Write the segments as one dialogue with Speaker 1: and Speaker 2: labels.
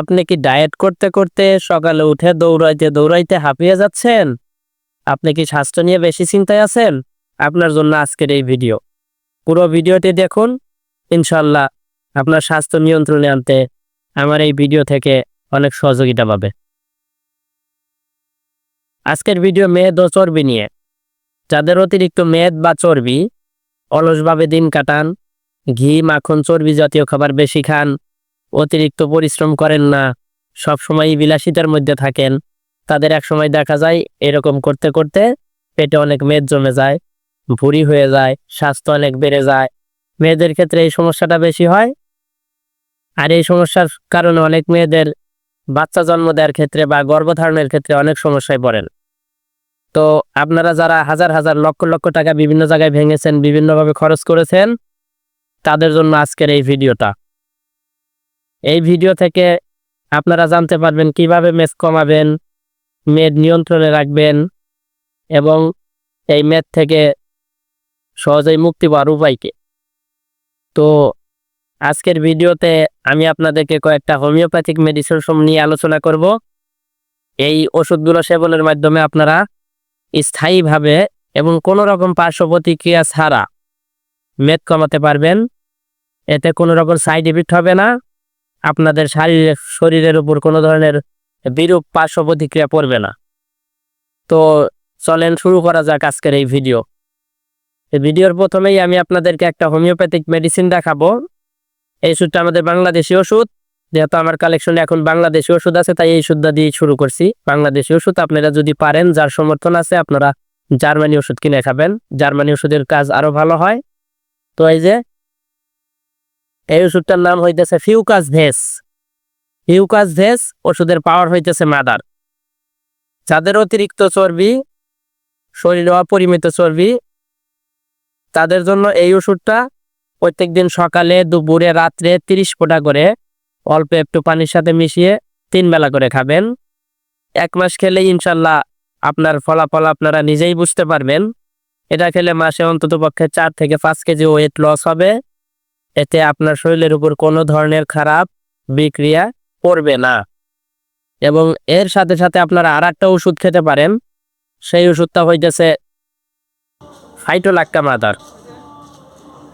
Speaker 1: আপনি কি ডায়েট করতে করতে সকালে উঠে দৌড়াইতে দৌড়াইতে হাঁপিয়ে যাচ্ছেন? আপনি কি স্বাস্থ্য নিয়ে বেশি চিন্তায় আছেন? আপনার জন্য আজকের এই ভিডিও। পুরো ভিডিওটি দেখুন। ইনশাল্লাহ আপনার স্বাস্থ্য নিয়ন্ত্রণে আনতে আমার এই ভিডিও থেকে অনেক সহযোগিতা পাবে। আজকের ভিডিও মেদ ও চর্বি নিয়ে। যাদের অতিরিক্ত মেদ বা চর্বি, অলসভাবে দিন কাটান, ঘি, মাখন, চর্বি জাতীয় খাবার বেশি খান অতিরিক্ত পরিশ্রম করেন না সবসময় বিলাসিতার মধ্যে থাকেন। তাদের এক সময় দেখা যায়, এরকম করতে করতে পেটে অনেক মেদ জমে যায়, ভুঁড়ি হয়ে যায়, স্বাস্থ্য অনেক বেড়ে যায়। মেয়েদের ক্ষেত্রে এই সমস্যাটা বেশি হয়। আর এই সমস্যার কারণে অনেক মেয়েদের বাচ্চা জন্ম দেওয়ার ক্ষেত্রে বা গর্ভধারণের ক্ষেত্রে অনেক সমস্যায় পড়েন। তো আপনারা যারা হাজার হাজার লক্ষ লক্ষ টাকা বিভিন্ন জায়গায় ভেঙেছেন, বিভিন্নভাবে খরচ করেছেন, তাদের জন্য আজকের এই ভিডিওটা। এই ভিডিও থেকে আপনারা জানতে পারবেন কীভাবে মেদ কমাবেন মেদ নিয়ন্ত্রণে রাখবেন এবং এই মেদ থেকে সহজেই মুক্তি পাওয়ার উপায়কে তো আজকের ভিডিওতে আমি আপনাদেরকে কয়েকটা হোমিওপ্যাথিক মেডিসিন নিয়ে আলোচনা করব। এই ওষুধগুলো সেবনের মাধ্যমে আপনারা স্থায়ীভাবে এবং কোনো রকম পার্শ্ব প্রতিক্রিয়া ছাড়া মেদ কমাতে পারবেন। এতে কোনো রকম সাইড ইফেক্ট হবে না। আপনাদের শারীরিক শরীরের উপর কোনো ধরনের বিরূপ পার্শ্ব প্রতিক্রিয়া পড়বে না। তো চলেন শুরু করা যাক আজকের এই ভিডিও। ভিডিওর প্রথমেই আমি আপনাদেরকে একটা হোমিওপ্যাথিক মেডিসিন দেখাবো। এই ওষুধটা আমাদের বাংলাদেশি ওষুধ। যেহেতু আমার কালেকশনে এখন বাংলাদেশি ওষুধ আছে, তাই এই ওষুধটা দিয়ে শুরু করছি। বাংলাদেশি ওষুধ আপনারা যদি পারেন, যার সমর্থন আছে, আপনারা জার্মানি ওষুধ কিনে খাবেন। জার্মানি ওষুধের কাজ আরও ভালো হয়। তো এই যে এই ওষুধটার নাম হইতেছে ফিউকাস ভেস। ফিউকাস ভেস ওষুধের পাওয়ার হইতেছে মাদার। যাদের অতিরিক্ত চর্বি, শরীরে অপরিমিত চর্বি, তাদের জন্য এই ওষুধটা প্রত্যেকদিন সকালে, দুপুরে, রাত্রে তিরিশ ফোঁটা করে অল্প একটু পানির সাথে মিশিয়ে তিন বেলা করে খাবেন। এক মাস খেলে ইনশাল্লাহ আপনার ফলাফল আপনারা নিজেই বুঝতে পারবেন। এটা খেলে মাসে অন্তত পক্ষে চার থেকে পাঁচ কেজি ওয়েট লস হবে। এতে আপনার শরীরের উপর কোনো ধরনের খারাপ বিক্রিয়া পড়বে না। এবং এর সাথে সাথে আপনারা আর একটা ওষুধ খেতে পারেন, সেই ওষুধটা হইতেছে ফাইটোলাক্কা মাদার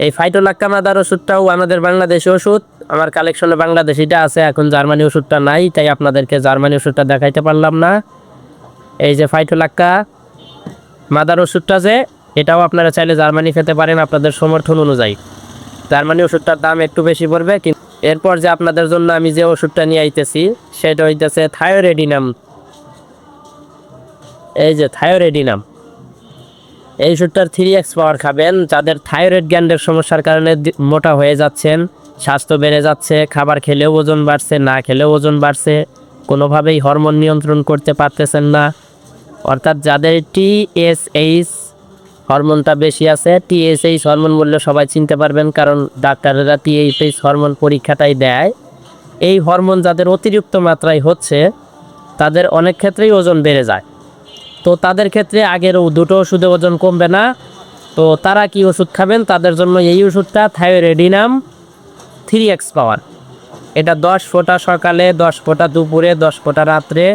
Speaker 1: এই ফাইটোলাক্কা মাদার ওষুধটাও আমাদের বাংলাদেশি ওষুধ, আমার কালেকশনে বাংলাদেশিটা আছে, এখন জার্মানি ওষুধটা নাই, তাই আপনাদেরকে জার্মানি ওষুধটা দেখাইতে পারলাম না। এই যে ফাইটোলাক্কা মাদার ওষুধটা যে, এটাও আপনারা চাইলে জার্মানি খেতে পারেন আপনাদের সমর্থন অনুযায়ী। জার্মানি ওষুধটার দাম একটু বেশি পড়বে কিন্তু এরপর যে আপনাদের জন্য আমি যে ওষুধটা নিয়ে আইতেছি, সেটা হইতেছে থায়োরেডিনাম। এই যে থায়োরেডিনাম। এই ওষুধটার থ্রি এক্স পাওয়ার খাবেন, যাদের থাইরয়েড গ্যান্ডের সমস্যার কারণে মোটা হয়ে যাচ্ছেন, স্বাস্থ্য বেড়ে যাচ্ছে, খাবার খেলেও ওজন বাড়ছে, না খেলেও ওজন বাড়ছে, কোনোভাবেই হরমোন নিয়ন্ত্রণ করতে পারতেছেন না। অর্থাৎ যাদের টিএসএইচ হরমোনটা বেশি আছে টিএসএইচ হরমোন বললে সবাই চিনতে পারবেন, কারণ ডাক্তাররা টিএসএইচ হরমোন পরীক্ষাটাই দেয়। এই হরমোন যাদের অতিরিক্ত মাত্রায় হচ্ছে, তাদের অনেক ক্ষেত্রেই ওজন বেড়ে যায়। তো তাদের ক্ষেত্রে আগের দুটো ওষুধে ওজন কমবে না। তো তারা কি ওষুধ খাবেন? তাদের জন্য এই ওষুধটা থায়োরেডিনাম থ্রি এক্স পাওয়ার। এটা দশ ফোঁটা সকালে, দশ ফোঁটা দুপুরে, দশ ফোঁটা রাত্রে।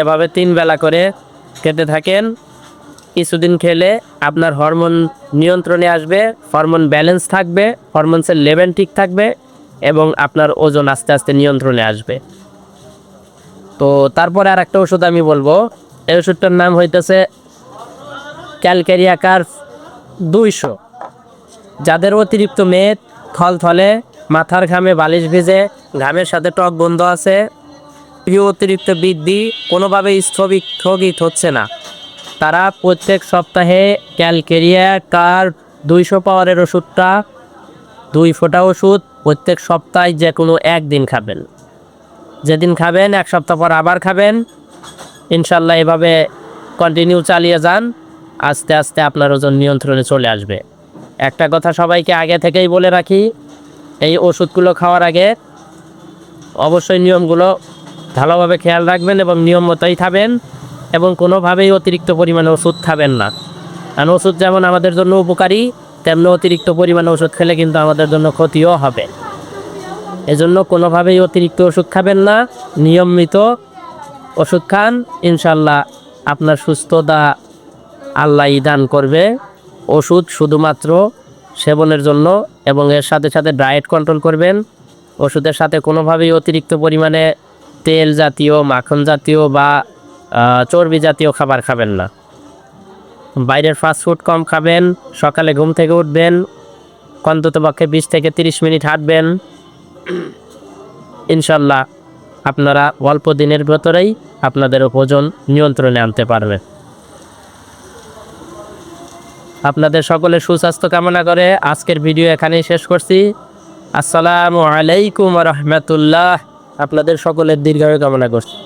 Speaker 1: এভাবে তিন বেলা করে খেতে থাকেন। কিছুদিন খেলে আপনার হরমোন নিয়ন্ত্রণে আসবে, হরমোন ব্যালেন্স থাকবে হরমোনসের লেভেল ঠিক থাকবে এবং আপনার ওজন আস্তে আস্তে নিয়ন্ত্রণে আসবে। তো তারপরে আর একটা ওষুধ আমি বলব। এই ওষুধটার নাম হইতেছে ক্যালকেরিয়া কার্ভ দুইশো। যাদের অতিরিক্ত মেদ থলথলে মাথার ঘামে বালিশ ভিজে, ঘামের সাথে টক বন্ধ আছে অতিরিক্ত বৃদ্ধি কোনোভাবেই স্থগিত স্থগিত হচ্ছে না। তারা প্রত্যেক সপ্তাহে ক্যালকেরিয়া কার দুইশো পাওয়ারের ওষুধটা, দুই ফোঁটা ওষুধ প্রত্যেক সপ্তাহে যে কোনো একদিন খাবেন। যেদিন খাবেন, এক সপ্তাহ পর আবার খাবেন। ইনশাল্লাহ এভাবে কন্টিনিউ চালিয়ে যান। আস্তে আস্তে আপনার ওজন নিয়ন্ত্রণে চলে আসবে। একটা কথা সবাইকে আগে থেকেই বলে রাখি, এই ওষুধগুলো খাওয়ার আগে অবশ্যই নিয়মগুলো ভালোভাবে খেয়াল রাখবেন এবং নিয়ম মতোই খাবেন। এবং কোনোভাবেই অতিরিক্ত পরিমাণে ওষুধ খাবেন না। কারণ ওষুধ যেমন আমাদের জন্য উপকারী, তেমনি অতিরিক্ত পরিমাণে ওষুধ খেলে কিন্তু আমাদের জন্য ক্ষতিও হবে। এজন্য কোনোভাবেই অতিরিক্ত ওষুধ খাবেন না। নিয়মিত ওষুধ খান। ইনশাল্লাহ আপনার সুস্থতা আল্লাহ দান করবে। ওষুধ শুধুমাত্র সেবনের জন্য এবং এর সাথে সাথে ডায়েট কন্ট্রোল করবেন। ওষুধের সাথে কোনোভাবেই অতিরিক্ত পরিমাণে তেল জাতীয়, মাখন জাতীয় বা চর্বি জাতীয় খাবার খাবেন না। বাইরের ফাস্টফুড কম খাবেন, সকালে ঘুম থেকে উঠবেন, অন্ততপক্ষে বিশ থেকে তিরিশ মিনিট হাঁটবেন। ইনশাল্লাহ আপনারা অল্প দিনের ভেতরেই আপনাদের ওজন নিয়ন্ত্রণে আনতে পারবেন। আপনাদের সকলের সুস্বাস্থ্য কামনা করে আজকের ভিডিও এখানেই শেষ করছি। আসসালামু আলাইকুম রহমতুল্লাহ। আপনাদের সকলের দীর্ঘায়ু কামনা করছি।